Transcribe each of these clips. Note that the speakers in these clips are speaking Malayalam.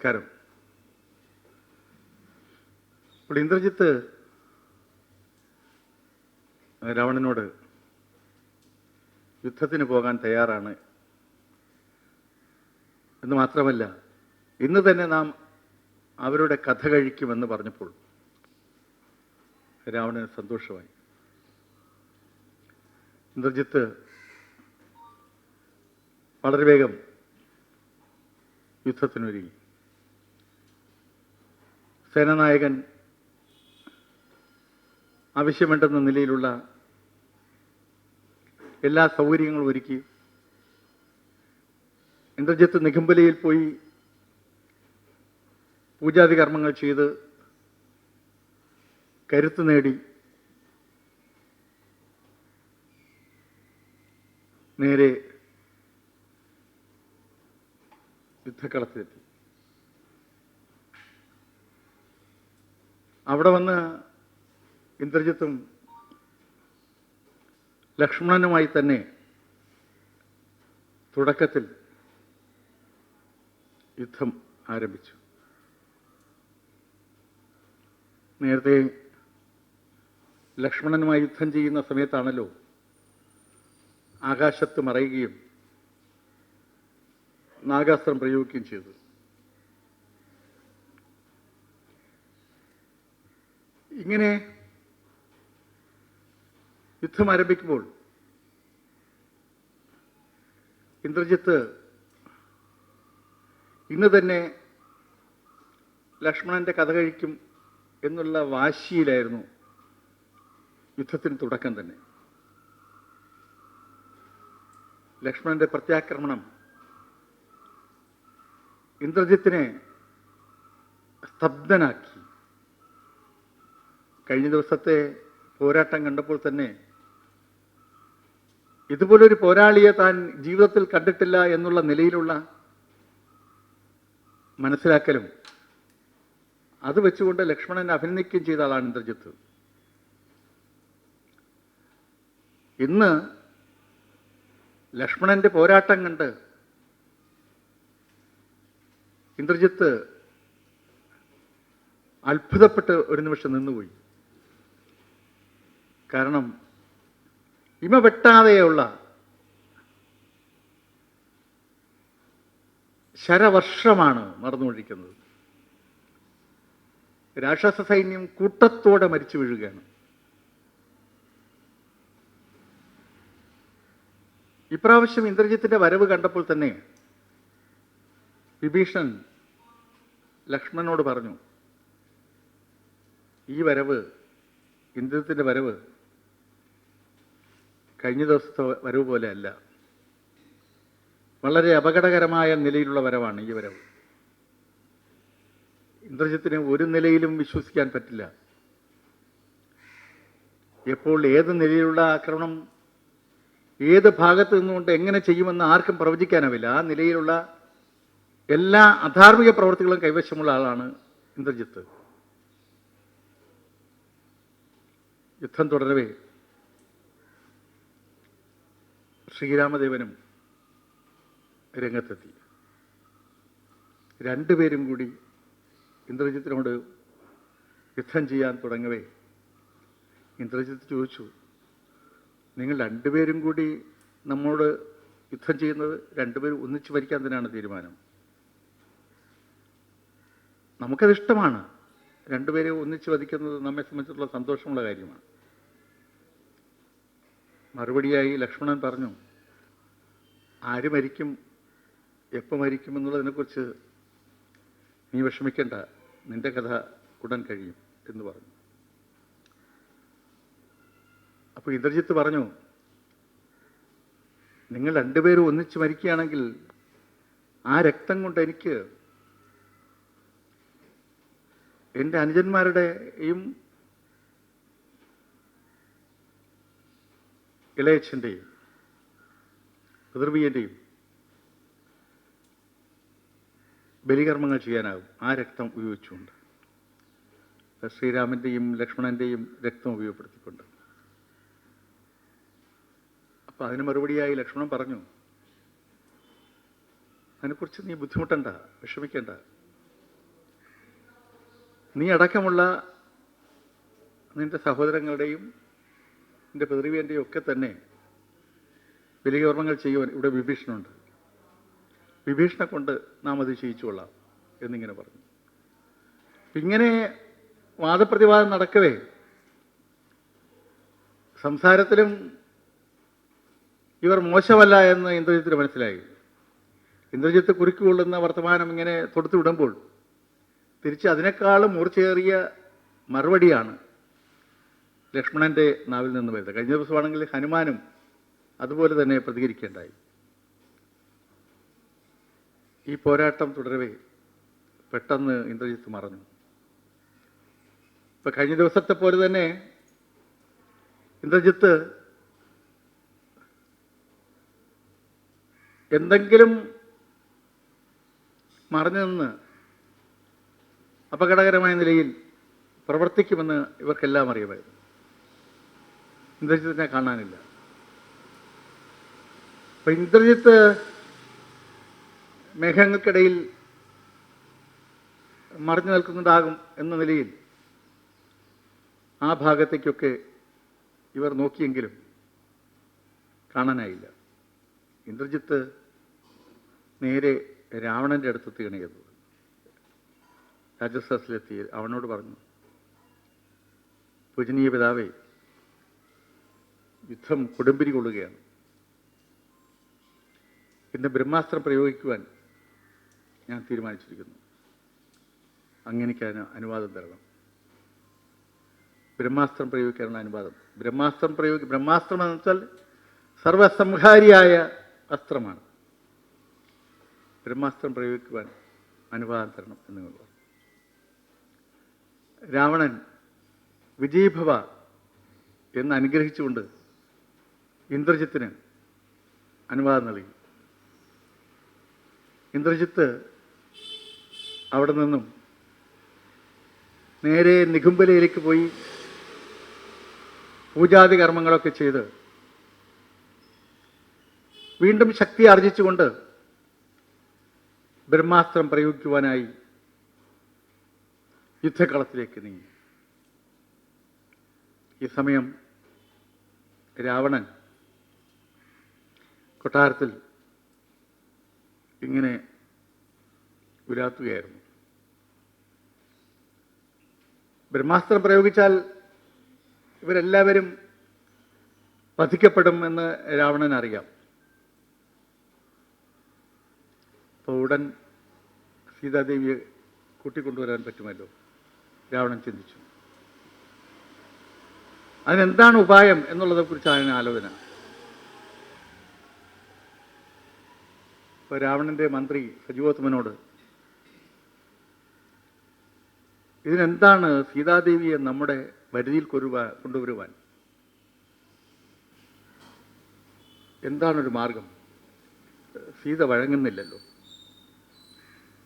നമസ്കാരം. ഇപ്പോൾ ഇന്ദ്രജിത്ത് രാവണനോട് യുദ്ധത്തിന് പോകാൻ തയ്യാറാണ്. എന്ന് മാത്രമല്ല ഇന്ന് തന്നെ നാം അവരുടെ കഥ കഴിക്കുമെന്ന് പറഞ്ഞപ്പോൾ രാവണന് സന്തോഷമായി. ഇന്ദ്രജിത്ത് വളരെ വേഗം യുദ്ധത്തിനൊരുങ്ങി. സേനാനായകൻ ആവശ്യമുണ്ടെന്ന നിലയിലുള്ള എല്ലാ സൗകര്യങ്ങളും ഒരുക്കി ഇന്ദ്രജിത്ത് നിഗംബലയിൽ പോയി പൂജാതി കർമ്മങ്ങൾ ചെയ്ത് കരുത്ത് നേടി നേരെ യുദ്ധക്കളത്തിലെത്തി. അവിടെ വന്ന് ഇന്ദ്രജിത്തും ലക്ഷ്മണനുമായി തന്നെ തുടക്കത്തിൽ യുദ്ധം ആരംഭിച്ചു. നേരത്തെ ലക്ഷ്മണനുമായി യുദ്ധം ചെയ്യുന്ന സമയത്താണല്ലോ ആകാശത്ത് മറയുകയും നാഗാസ്ത്രം പ്രയോഗിക്കുകയും ചെയ്തു ഇങ്ങനെ യുദ്ധം ആരംഭിക്കുമ്പോൾ ഇന്ദ്രജിത്ത് ഇന്ന് തന്നെ ലക്ഷ്മണന്റെ കഥ കഴിക്കും എന്നുള്ള വാശിയിലായിരുന്നു യുദ്ധത്തിന് തുടക്കം തന്നെ. ലക്ഷ്മണന്റെ പ്രത്യാക്രമണം ഇന്ദ്രജിത്തിനെ സ്തബ്ധനാക്കി. കഴിഞ്ഞ ദിവസത്തെ പോരാട്ടം കണ്ടപ്പോൾ തന്നെ ഇതുപോലൊരു പോരാളിയെ താൻ ജീവിതത്തിൽ കണ്ടിട്ടില്ല എന്നുള്ള നിലയിലുള്ള മനസ്സിലാക്കലും അത് വെച്ചുകൊണ്ട് ലക്ഷ്മണനെ അഭിനന്ദിക്കുകയും ചെയ്ത ആളാണ് ഇന്ദ്രജിത്ത്. ഇന്ന് ലക്ഷ്മണന്റെ പോരാട്ടം കണ്ട് ഇന്ദ്രജിത്ത് അത്ഭുതപ്പെട്ട് ഒരു നിമിഷം നിന്നുപോയി. കാരണം ഇമ വെട്ടാതെയുള്ള ശരവർഷമാണ് നടന്നുകൊണ്ടിരിക്കുന്നത് രാക്ഷസ സൈന്യം കൂട്ടത്തോടെ മരിച്ചു വീഴുകയാണ്. ഇപ്രാവശ്യം ഇന്ദ്രജിത്തിന്റെ വരവ് കണ്ടപ്പോൾ തന്നെ വിഭീഷണൻ ലക്ഷ്മണനോട് പറഞ്ഞു ഈ വരവ് ഇന്ദ്രജിത്തിന്റെ വരവ് കഴിഞ്ഞ ദിവസത്തെ വരവ് പോലെയല്ല. വളരെ അപകടകരമായ നിലയിലുള്ള വരവാണ് ഈ വരവ്. ഇന്ദ്രജിത്തിന് ഒരു നിലയിലും വിശ്വസിക്കാൻ പറ്റില്ല. എപ്പോൾ ഏത് നിലയിലുള്ള ആക്രമണം ഏത് ഭാഗത്ത് നിന്നുകൊണ്ട് എങ്ങനെ ചെയ്യുമെന്ന് ആർക്കും പ്രവചിക്കാനാവില്ല. ആ നിലയിലുള്ള എല്ലാ അധാർമിക പ്രവർത്തികളും കൈവശമുള്ള ആളാണ് ഇന്ദ്രജിത്ത്. യുദ്ധം തുടരവേ. ശ്രീരാമദേവനും രംഗത്തെത്തി. രണ്ടുപേരും കൂടി ഇന്ദ്രജിത്തിനോട് യുദ്ധം ചെയ്യാൻ തുടങ്ങവേ. ഇന്ദ്രജിത്ത് ചോദിച്ചു നിങ്ങൾ രണ്ടുപേരും കൂടി നമ്മോട് യുദ്ധം ചെയ്യുന്നത് രണ്ടുപേരും ഒന്നിച്ച് ഭരിക്കാൻ തന്നെയാണ് തീരുമാനം. നമുക്കതിഷ്ടമാണ് രണ്ടുപേരെ ഒന്നിച്ച് വധിക്കുന്നത് നമ്മെ സംബന്ധിച്ചിടത്തോളം സന്തോഷമുള്ള കാര്യമാണ്. മറുപടിയായി ലക്ഷ്മണൻ പറഞ്ഞു ആര് മരിക്കും എപ്പോൾ മരിക്കും എന്നുള്ളതിനെക്കുറിച്ച് നീ വിഷമിക്കേണ്ട. നിന്റെ കഥ ഉടൻ കഴിയും എന്ന് പറഞ്ഞു. അപ്പോൾ ഇന്ദ്രജിത്ത് പറഞ്ഞു നിങ്ങൾ രണ്ടുപേരും ഒന്നിച്ച് മരിക്കുകയാണെങ്കിൽ ആ രക്തം കൊണ്ട് എനിക്ക് എന്റെ അനുജന്മാരുടെയും ഇളയച്ഛന്റെയും പിതൃവീയന്റെയും ബലികർമ്മങ്ങൾ ചെയ്യാനാകും. ആ രക്തം ഉപയോഗിച്ചുകൊണ്ട്. ശ്രീരാമന്റെയും ലക്ഷ്മണന്റെയും രക്തം ഉപയോഗപ്പെടുത്തിക്കൊണ്ട്. അപ്പം അതിന് മറുപടിയായി ലക്ഷ്മണൻ പറഞ്ഞു അതിനെക്കുറിച്ച് നീ ബുദ്ധിമുട്ടണ്ട വിഷമിക്കേണ്ട. നീ അടക്കമുള്ള നിന്റെ സഹോദരങ്ങളുടെയും നിന്റെ പിതൃവിന്റെയും ഒക്കെ തന്നെ ബലികർമ്മങ്ങൾ ചെയ്യുവാൻ ഇവിടെ വിഭീഷണുണ്ട് വിഭീഷണെ കൊണ്ട് നാം അത് ചെയ്യിച്ചുകൊള്ളാം എന്നിങ്ങനെ പറഞ്ഞു. ഇങ്ങനെ വാദപ്രതിവാദം നടക്കവേ സംസാരത്തിലും ഇവർ മോശമല്ല എന്ന് ഇന്ദ്രജിത്തിന് മനസ്സിലായി. ഇന്ദ്രജിത്ത് കുരുക്കുകൊള്ളുന്ന വർത്തമാനം ഇങ്ങനെ തൊടുത്തു വിടുമ്പോൾ തിരിച്ച് അതിനേക്കാളും മൂർച്ചയേറിയ മറുപടിയാണ് ലക്ഷ്മണന്റെ നാവിൽ നിന്ന് വരുന്നത്. കഴിഞ്ഞ ദിവസമാണെങ്കിൽ ഹനുമാനും അതുപോലെ തന്നെ പ്രതികരിക്കേണ്ടായി. ഈ പോരാട്ടം തുടരവേ പെട്ടെന്ന് ഇന്ദ്രജിത്ത് മറഞ്ഞു. ഇപ്പൊ കഴിഞ്ഞ ദിവസത്തെ പോലെ തന്നെ ഇന്ദ്രജിത്ത് എന്തെങ്കിലും മറഞ്ഞു നിന്ന് അപകടകരമായ നിലയിൽ പ്രവർത്തിക്കുമെന്ന് ഇവർക്കെല്ലാം അറിയുമായിരുന്നു. ഇന്ദ്രജിത്തിനെ കാണാനില്ല. അപ്പൊ ഇന്ദ്രജിത്ത് മേഘങ്ങൾക്കിടയിൽ മറിഞ്ഞു നിൽക്കുന്നുണ്ടാകും എന്ന നിലയിൽ ആ ഭാഗത്തേക്കൊക്കെ ഇവർ നോക്കിയെങ്കിലും കാണാനായില്ല. ഇന്ദ്രജിത്ത് നേരെ രാവണന്റെ അടുത്ത് തീണിയത് രാജസ്ഥാസിലെത്തി അവനോട് പറഞ്ഞു പൂജനീയ പിതാവേ യുദ്ധം കൊടുമ്പിരി കൊള്ളുകയാണ്. ഇന്ന് ബ്രഹ്മാസ്ത്രം പ്രയോഗിക്കുവാൻ ഞാൻ തീരുമാനിച്ചിരിക്കുന്നു. അങ്ങനെക്ക് അനുവാദം തരണം. ബ്രഹ്മാസ്ത്രം പ്രയോഗിക്കാനുള്ള അനുവാദം. ബ്രഹ്മാസ്ത്രം പ്രയോഗി ബ്രഹ്മാസ്ത്രം എന്ന് വെച്ചാൽ സർവസംഹാരിയായ അസ്ത്രമാണ്. ബ്രഹ്മാസ്ത്രം പ്രയോഗിക്കുവാൻ അനുവാദം തരണം എന്ന് നിങ്ങൾ പറഞ്ഞു. രാവണൻ വിജയഭവ എന്ന് അനുഗ്രഹിച്ചുകൊണ്ട് ഇന്ദ്രജിത്തിന് അനുവാദം നൽകി. ഇന്ദ്രജിത്ത് അവിടെ നിന്നും നേരെ നികുംബലയിലേക്ക് പോയി പൂജാതി കർമ്മങ്ങളൊക്കെ ചെയ്ത് വീണ്ടും ശക്തി ആർജിച്ചുകൊണ്ട് ബ്രഹ്മാസ്ത്രം പ്രയോഗിക്കുവാനായി യുദ്ധക്കളത്തിലേക്ക് നീങ്ങി. ഈ സമയം രാവണൻ കൊട്ടാരത്തിൽ ഇങ്ങനെ ഉലാത്തുകയായിരുന്നു ബ്രഹ്മാസ്ത്രം പ്രയോഗിച്ചാൽ ഇവരെല്ലാവരും വധിക്കപ്പെടും എന്ന് രാവണൻ അറിയാം. അപ്പോൾ ഉടൻ സീതാദേവിയെ കൂട്ടിക്കൊണ്ടുവരാൻ പറ്റുമല്ലോ? രാവണൻ ചിന്തിച്ചു. അതിനെന്താണ് ഉപായം എന്നുള്ളതെക്കുറിച്ചാണ് ആലോചന? ഇപ്പോൾ രാവണന്റെ മന്ത്രി സജീവോത്തമനോട് ഇതിനെന്താണ് സീതാദേവിയെ നമ്മുടെ വരുതിയിൽ കൊരുവാ കൊണ്ടുവരുവാൻ? എന്താണൊരു മാർഗം? സീത വഴങ്ങുന്നില്ലല്ലോ.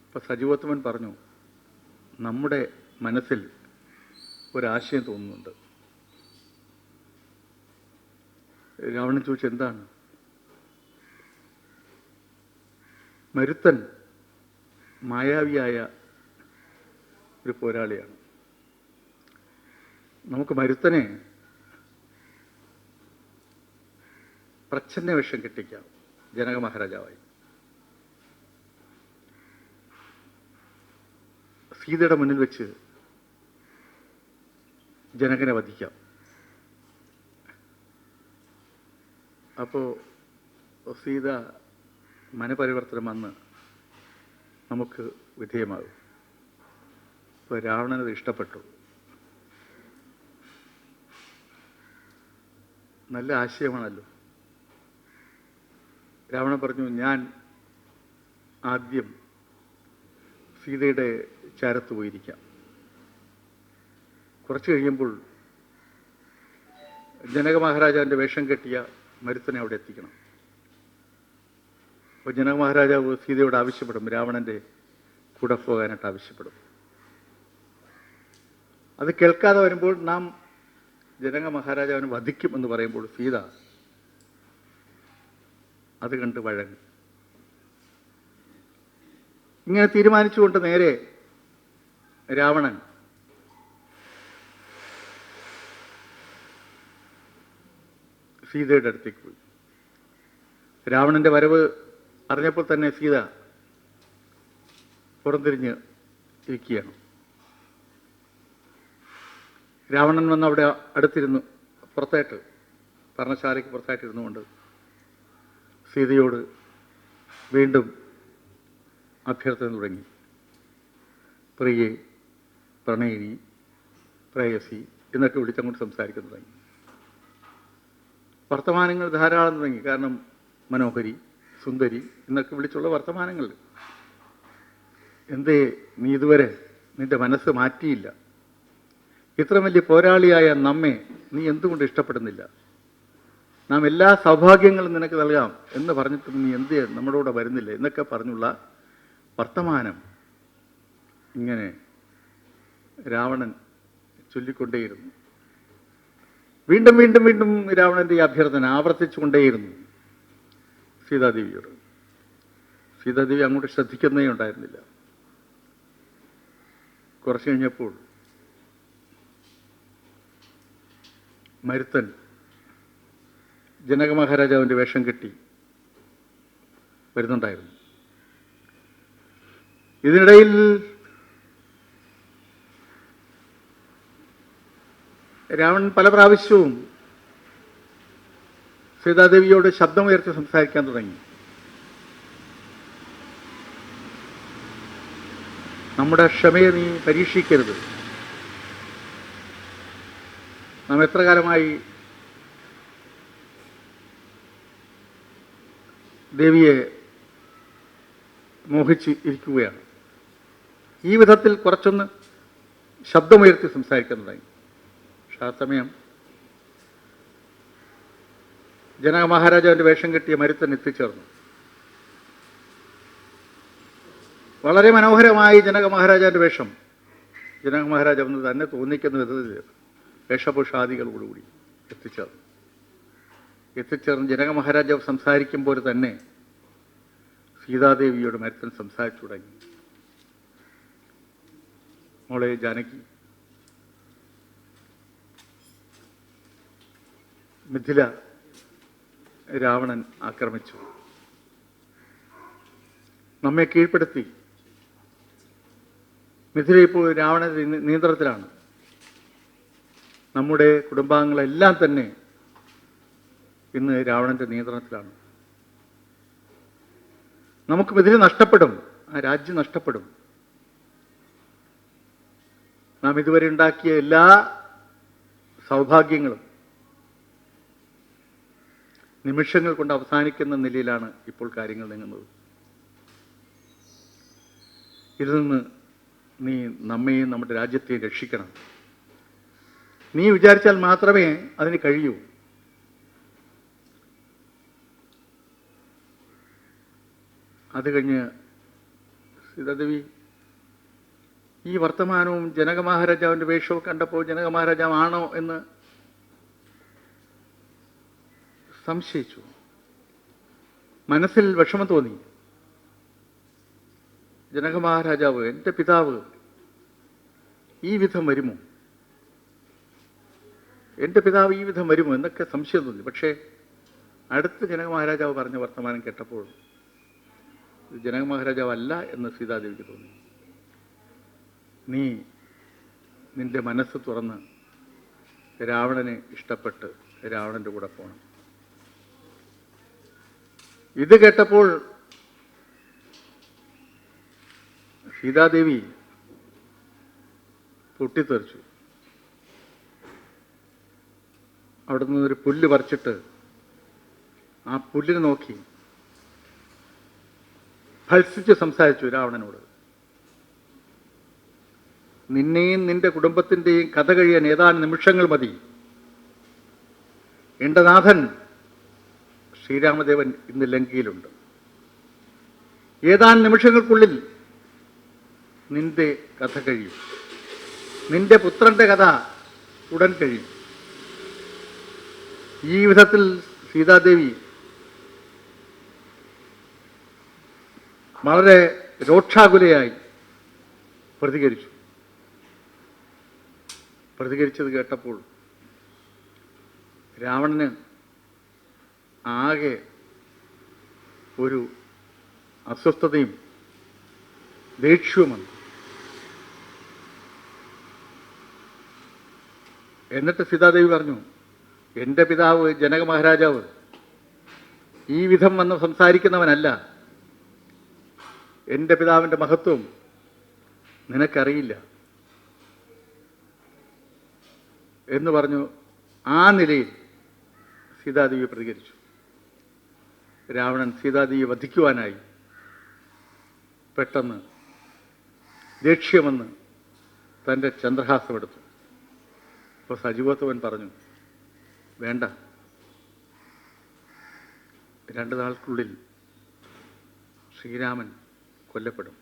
ഇപ്പം സജീവോത്തമൻ പറഞ്ഞു നമ്മുടെ മനസ്സിൽ ഒരാശയം തോന്നുന്നുണ്ട്. രാവണൻ ചോദിച്ചു എന്താണ്? മരുത്തൻ മായാവിയായ ഒരു പോരാളിയാണ്. നമുക്ക് മരുത്തനെ പ്രച്ഛന്ന വേഷം കെട്ടിക്കാം ജനക മഹാരാജാവായി. സീതയുടെ മുന്നിൽ വെച്ച് ജനകനെ വധിക്കാം. അപ്പോൾ സീത മനപരിവർത്തനം വന്ന് നമുക്ക് വിധേയമാകും. ഇപ്പോൾ രാവണനത് ഇഷ്ടപ്പെട്ടു. നല്ല ആശയമാണല്ലോ. രാവണൻ പറഞ്ഞു ഞാൻ ആദ്യം സീതയുടെ ചാരത്ത് പോയിരിക്കാം. കുറച്ച് കഴിയുമ്പോൾ ജനക മഹാരാജാവിന്റെ വേഷം കെട്ടിയ മരുത്തനെ അവിടെ എത്തിക്കണം. അപ്പോൾ ജനക മഹാരാജാവ് സീതയോട് ആവശ്യപ്പെടും. രാവണന്റെ കൂടെ പോകാനായിട്ട് ആവശ്യപ്പെടും. അത് കേൾക്കാതെ വരുമ്പോൾ നാം ജനക മഹാരാജാവിനെ വധിക്കും എന്ന് പറയുമ്പോൾ സീത അത് കണ്ട് വഴങ്ങും. ഇങ്ങനെ തീരുമാനിച്ചുകൊണ്ട് നേരെ രാവണൻ സീതയുടെ അടുത്തേക്ക് പോയി. രാവണന്റെ വരവ് അറിഞ്ഞപ്പോൾ തന്നെ സീത പുറംതിരിഞ്ഞ് ഇരിക്കുകയാണ്. രാവണൻ വന്ന് അവിടെ അടുത്തിരുന്നു പുറത്തായിട്ട് പർണശാലയ്ക്ക് പുറത്തായിട്ടിരുന്നു ഇരുന്നുകൊണ്ട് സീതയോട് വീണ്ടും അഭ്യർത്ഥന തുടങ്ങി. പ്രിയെ പ്രണയിനി പ്രേയസി എന്നൊക്കെ വിളിച്ചങ്ങോട്ട് സംസാരിക്കാൻ തുടങ്ങി. വർത്തമാനങ്ങൾ ധാരാളം തുടങ്ങി കാരണം മനോഹരി. സുന്ദരി എന്നൊക്കെ വിളിച്ചുള്ള വർത്തമാനങ്ങൾ. എന്തേ നീ ഇതുവരെ നിന്റെ മനസ്സ് മാറ്റിയില്ല? ഇത്ര വലിയ പോരാളിയായ നമ്മെ നീ എന്തുകൊണ്ട് ഇഷ്ടപ്പെടുന്നില്ല? നാം എല്ലാ സൗഭാഗ്യങ്ങളും നിനക്ക് നൽകാം എന്ന് പറഞ്ഞിട്ടും നീ എന്ത് നമ്മുടെ കൂടെ വരുന്നില്ല എന്നൊക്കെ പറഞ്ഞുള്ള വർത്തമാനം ഇങ്ങനെ രാവണൻ ചൊല്ലിക്കൊണ്ടേയിരുന്നു. വീണ്ടും വീണ്ടും വീണ്ടും രാവണന്റെ ഈ അഭ്യർത്ഥന ആവർത്തിച്ചുകൊണ്ടേയിരുന്നു. സീതാദേവിയോട്. സീതാദേവി അങ്ങോട്ട് ശ്രദ്ധിക്കുന്നേ ഉണ്ടായിരുന്നില്ല. കുറച്ച് കഴിഞ്ഞപ്പോൾ മരുത്തൻ ജനക മഹാരാജാവിന്റെ വേഷം കെട്ടി വരുന്നുണ്ടായിരുന്നു. ഇതിനിടയിൽ രാവൺ പല പ്രാവശ്യവും സീതാദേവിയോട് ശബ്ദമുയർത്തി സംസാരിക്കാൻ തുടങ്ങി. നമ്മുടെ ക്ഷമയെ നീ പരീക്ഷിക്കരുത്. നാം എത്ര കാലമായി ദേവിയെ മോഹിച്ച് ഇരിക്കുകയാണ്. ഈ വിധത്തിൽ കുറച്ചൊന്ന് ശബ്ദമുയർത്തി സംസാരിക്കാൻ തുടങ്ങി. പക്ഷെ ആ സമയം ജനക മഹാരാജാവിന്റെ വേഷം കെട്ടിയ മരുത്തൻ എത്തിച്ചേർന്നു. വളരെ മനോഹരമായി ജനക മഹാരാജാവിന്റെ വേഷം. ജനക മഹാരാജാവ് തന്നെ തോന്നിക്കുന്ന വിധത്തിൽ വേഷഭൂഷാദികളോടുകൂടി എത്തിച്ചേർന്നു. എത്തിച്ചേർന്ന് ജനക മഹാരാജാവ് സംസാരിക്കുമ്പോൾ തന്നെ സീതാദേവിയോട് മരുത്തൻ സംസാരിച്ചു തുടങ്ങി. മോളെ ജാനകി മിഥില രാവണൻ ആക്രമിച്ചു. നമ്മെ കീഴ്പ്പെടുത്തി. മിഥില ഇപ്പോൾ രാവണ നിയന്ത്രണത്തിലാണ്. നമ്മുടെ കുടുംബാംഗങ്ങളെല്ലാം തന്നെ ഇന്ന് രാവണന്റെ നിയന്ത്രണത്തിലാണ്. നമുക്ക് മിഥില നഷ്ടപ്പെടും. ആ രാജ്യം നഷ്ടപ്പെടും. നാം ഇതുവരെ ഉണ്ടാക്കിയ എല്ലാ സൗഭാഗ്യങ്ങളും നിമിഷങ്ങൾ കൊണ്ട് അവസാനിക്കുന്ന നിലയിലാണ് ഇപ്പോൾ കാര്യങ്ങൾ നീങ്ങുന്നത്. ഇതിൽ നിന്ന് നീ നമ്മെയും നമ്മുടെ രാജ്യത്തെയും രക്ഷിക്കണം. നീ വിചാരിച്ചാൽ മാത്രമേ അതിന് കഴിയൂ. അത് കഴിഞ്ഞ് സീതാദേവി ഈ വർത്തമാനവും ജനകമഹാരാജാവിന്റെ വേഷവും കണ്ടപ്പോൾ ജനക മഹാരാജാവ് ആണോ എന്ന് സംശയിച്ചു. മനസ്സിൽ വിഷമം തോന്നി. ജനക മഹാരാജാവ് എന്റെ പിതാവ് ഈ വിധം വരുമോ? എന്റെ പിതാവ് ഈ വിധം വരുമോ എന്നൊക്കെ സംശയം തോന്നി. പക്ഷേ അടുത്ത ജനക മഹാരാജാവ് പറഞ്ഞ വർത്തമാനം കേട്ടപ്പോൾ ജനകമഹാരാജാവ് ജനക മഹാരാജാവല്ല എന്ന് സീതാദേവിക്ക് തോന്നി. നീ നിന്റെ മനസ്സ് തുറന്ന് രാവണനെ ഇഷ്ടപ്പെട്ട് രാവണന്റെ കൂടെ പോകണം ഇത് കേട്ടപ്പോൾ സീതാദേവി പൊട്ടിത്തെറിച്ചു. അവിടെ നിന്നൊരു പുല്ല് പറിച്ചിട്ട് ആ പുല്ലിനെ നോക്കി ഭത്സിച്ച് സംസാരിച്ചു രാവണനോട്. നിന്നെയും നിന്റെ കുടുംബത്തിന്റെയും കഥ കഴിയാൻ ഏതാനും നിമിഷങ്ങൾ മതി. എന്റെ നാഥൻ ശ്രീരാമദേവൻ ഇന്ന് ലങ്കയിലുണ്ട് ഏതാനും നിമിഷങ്ങൾക്കുള്ളിൽ നിന്റെ കഥ കഴിയും. നിന്റെ പുത്രന്റെ കഥ ഉടൻ കഴിയും. ഈ വിധത്തിൽ സീതാദേവി വളരെ രോക്ഷാകുലയായി പ്രതികരിച്ചു. പ്രതികരിച്ചത് കേട്ടപ്പോൾ രാവണന് ആകെ ഒരു അസ്വസ്ഥതയും ദേഷ്യവുമാണ് എന്നിട്ട് സീതാദേവി പറഞ്ഞു എന്റെ പിതാവ് ജനക മഹാരാജാവ്. ഈ വിധം വന്ന് സംസാരിക്കുന്നവനല്ല. എന്റെ പിതാവിന്റെ മഹത്വം നിനക്കറിയില്ല. എന്ന് പറഞ്ഞു ആ നിലയിൽ സീതാദേവി പ്രതികരിച്ചു. രാവണൻ സീതാദേവിയെ വധിക്കുവാനായി പെട്ടെന്ന് ദേഷ്യമെന്ന് തന്റെ ചന്ദ്രഹാസമെടുത്തു അപ്പോൾ സജീവത്വൻ പറഞ്ഞു വേണ്ട. രണ്ട് നാൾക്കുള്ളിൽ ശ്രീരാമൻ കൊല്ലപ്പെടും.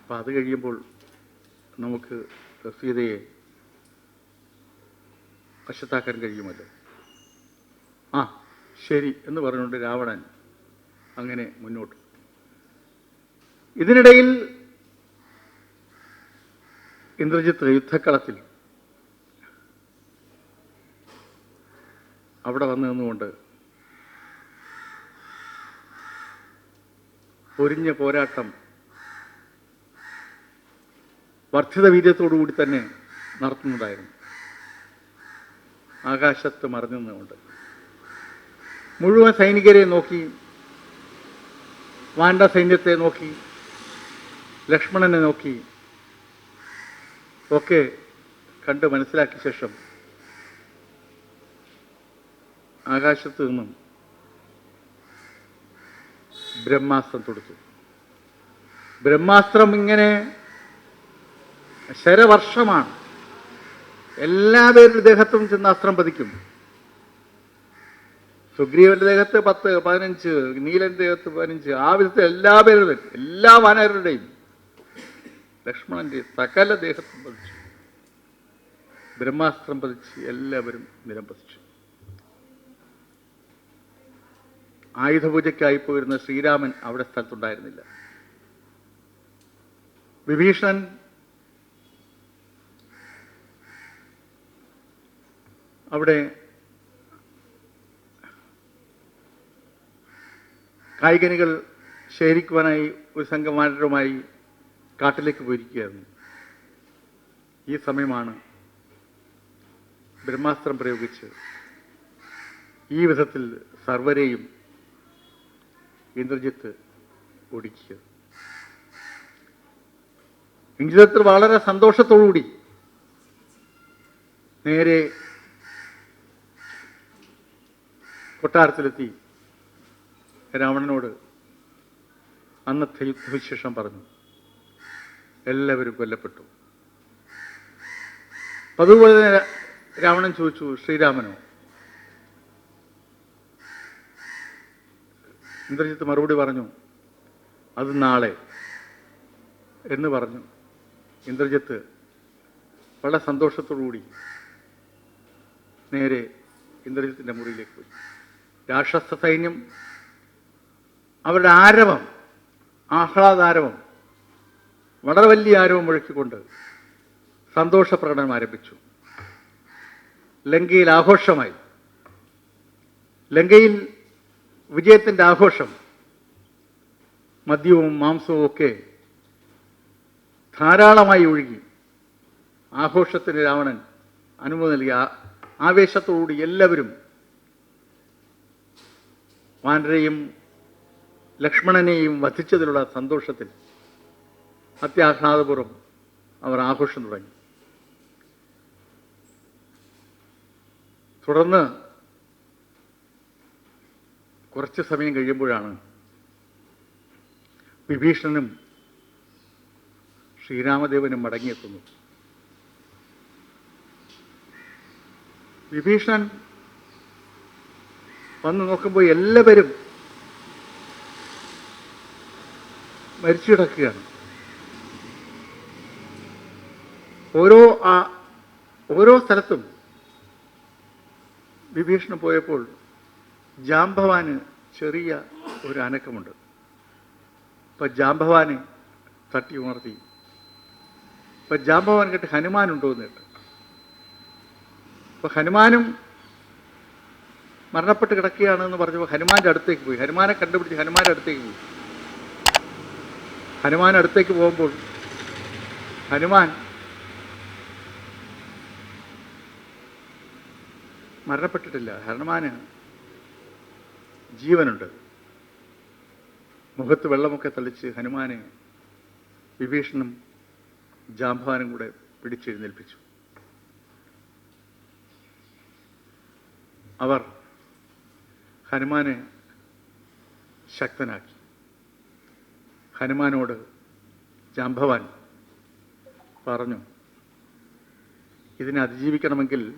അപ്പം അത് കഴിയുമ്പോൾ നമുക്ക് സീതയെ വശത്താക്കാൻ കഴിയുമല്ലോ. ആ ശരി എന്ന് പറഞ്ഞുകൊണ്ട് രാവണൻ അങ്ങനെ മുന്നോട്ട്. ഇതിനിടയിൽ ഇന്ദ്രജിത്ത് യുദ്ധക്കളത്തിൽ അവിടെ വന്നു നിന്നുകൊണ്ട് പൊരിഞ്ഞ പോരാട്ടം വർദ്ധിത വീര്യത്തോടുകൂടി തന്നെ നടത്തുന്നതായിരുന്നു. ആകാശത്ത് മറിഞ്ഞു നിന്നുകൊണ്ട് മുഴുവൻ സൈനികരെ നോക്കി വാണ്ട സൈന്യത്തെ നോക്കി ലക്ഷ്മണനെ നോക്കി ഒക്കെ കണ്ട് മനസ്സിലാക്കിയ ശേഷം ആകാശത്ത് നിന്നും ബ്രഹ്മാസ്ത്രം തൊടുത്തു. ബ്രഹ്മാസ്ത്രം ഇങ്ങനെ ശരവർഷമാണ്. എല്ലാ ദേഹത്തും ചെന്ന് അസ്ത്രം പതിക്കും. സുഗ്രീവന്റെ ദേഹത്ത് പത്ത് പതിനഞ്ച് നീലന്റെ ദേഹത്ത് പതിനഞ്ച്. ആ വിധത്തിൽ എല്ലാ പേരുടെയും എല്ലാ വാനരുടെയും. ലക്ഷ്മണന്റെ സകല ദേഹത്തും പതിച്ചു. ബ്രഹ്മാസ്ത്രം പതിച്ച് എല്ലാവരും നിലം പതിച്ചു. ആയുധപൂജയ്ക്കായി പോയിരുന്ന ശ്രീരാമൻ അവിടെ സ്ഥലത്തുണ്ടായിരുന്നില്ല. വിഭീഷണൻ അവിടെ കായികനികൾ ശേഖരിക്കുവാനായി ഒരു സംഘമാരുമായി കാട്ടിലേക്ക് പോയിരിക്കുകയായിരുന്നു. ഈ സമയമാണ് ബ്രഹ്മാസ്ത്രം പ്രയോഗിച്ച് ഈ വിധത്തിൽ സർവരെയും ഇന്ദ്രജിത്ത് ഒടുക്കിയത് ഇന്ദ്രജിത്ത് വളരെ സന്തോഷത്തോടുകൂടി നേരെ കൊട്ടാരത്തിലെത്തി രാവണനോട് അന്നത്തെ യുദ്ധവിശേഷം പറഞ്ഞു എല്ലാവരും കൊല്ലപ്പെട്ടു. അതുപോലെ തന്നെ രാവണൻ ചോദിച്ചു ശ്രീരാമനോ? ഇന്ദ്രജിത്ത് മറുപടി പറഞ്ഞു അത് നാളെ. എന്ന് പറഞ്ഞു. ഇന്ദ്രജിത്ത് വളരെ സന്തോഷത്തോടുകൂടി നേരെ ഇന്ദ്രജിത്തിന്റെ മുറിയിലേക്ക് പോയി. രാക്ഷസ സൈന്യം അവരുടെ ആരവം ആഹ്ലാദാരവം വളരെ വലിയ ആരവം മുഴക്കിക്കൊണ്ട് സന്തോഷ പ്രകടനം ആരംഭിച്ചു. ലങ്കയിൽ ആഘോഷമായി. ലങ്കയിൽ വിജയത്തിന്റെ ആഘോഷം മദ്യവും മാംസവും ഒക്കെ ധാരാളമായി ഒഴുകി. ആഘോഷത്തിന് രാവണൻ അനുമതി നൽകി. ആവേശത്തോടുകൂടി എല്ലാവരും വാനരെയും ലക്ഷ്മണനെയും വധിച്ചതിലുള്ള സന്തോഷത്തിൽ അത്യാഹ്ലാദപൂർവം അവർ ആഘോഷം തുടങ്ങി. തുടർന്ന് കുറച്ച് സമയം കഴിയുമ്പോഴാണ് വിഭീഷണനും ശ്രീരാമദേവനും മടങ്ങിയെത്തുന്നത്. വിഭീഷണൻ വന്ന് നോക്കുമ്പോൾ എല്ലാവരും മരിച്ചു കിടക്കുകയാണ് ഓരോ ആ ഓരോ സ്ഥലത്തും വിഭീഷണൻ പോയപ്പോൾ ജാംബവാന് ചെറിയ ഒരു അനക്കമുണ്ട്. ഇപ്പൊ ജാംബവാനെ തട്ടി ഉണർത്തി. ഇപ്പൊ ജാംബവാൻ കേട്ട് ഹനുമാനുണ്ടോ എന്ന് കേട്ട്. അപ്പൊ ഹനുമാനും മരണപ്പെട്ട് കിടക്കുകയാണെന്ന് പറഞ്ഞപ്പോൾ ഹനുമാന്റെ അടുത്തേക്ക് പോയി. ഹനുമാനെ കണ്ടുപിടിച്ച് ഹനുമാന്റെ അടുത്തേക്ക് പോയി. ഹനുമാൻ അടുത്തേക്ക് പോകുമ്പോൾ ഹനുമാൻ മരണപ്പെട്ടിട്ടില്ല. ഹനുമാന് ജീവനുണ്ട്. മുഖത്ത് വെള്ളമൊക്കെ തളിച്ച് ഹനുമാനെ വിഭീഷണും ജാംബവാനും കൂടെ പിടിച്ചെഴുന്നേൽപ്പിച്ചു. അവർ ഹനുമാനെ ശക്തനാക്കി. ഹനുമാനോട് ജാംഭവാൻ പറഞ്ഞു ഇതിനെ അതിജീവിക്കണമെങ്കിൽ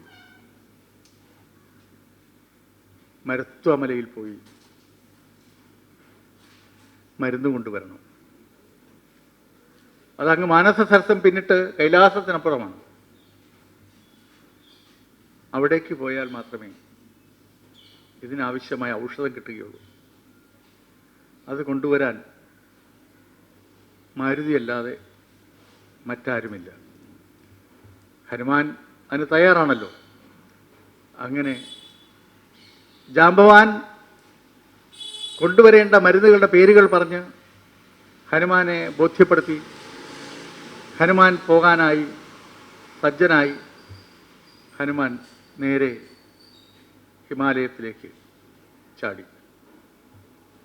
മരുത്വമലയിൽ പോയി മരുന്ന് കൊണ്ടുവരണം. അതങ്ങ് മാനസ സരസം പിന്നിട്ട് കൈലാസത്തിനപ്പുറമാണ്. അവിടേക്ക് പോയാൽ മാത്രമേ ഇതിനാവശ്യമായ ഔഷധം കിട്ടുകയുള്ളൂ. അത് കൊണ്ടുവരാൻ മാരുതിയല്ലാതെ മറ്റാരുമില്ല. ഹനുമാൻ അതിന് തയ്യാറാണല്ലോ. അങ്ങനെ ജാമ്പവാൻ കൊണ്ടുവരേണ്ട മരുന്നുകളുടെ പേരുകൾ പറഞ്ഞ് ഹനുമാനെ ബോധ്യപ്പെടുത്തി. ഹനുമാൻ പോകാനായി സജ്ജനായി ഹനുമാൻ നേരെ ഹിമാലയത്തിലേക്ക് ചാടി.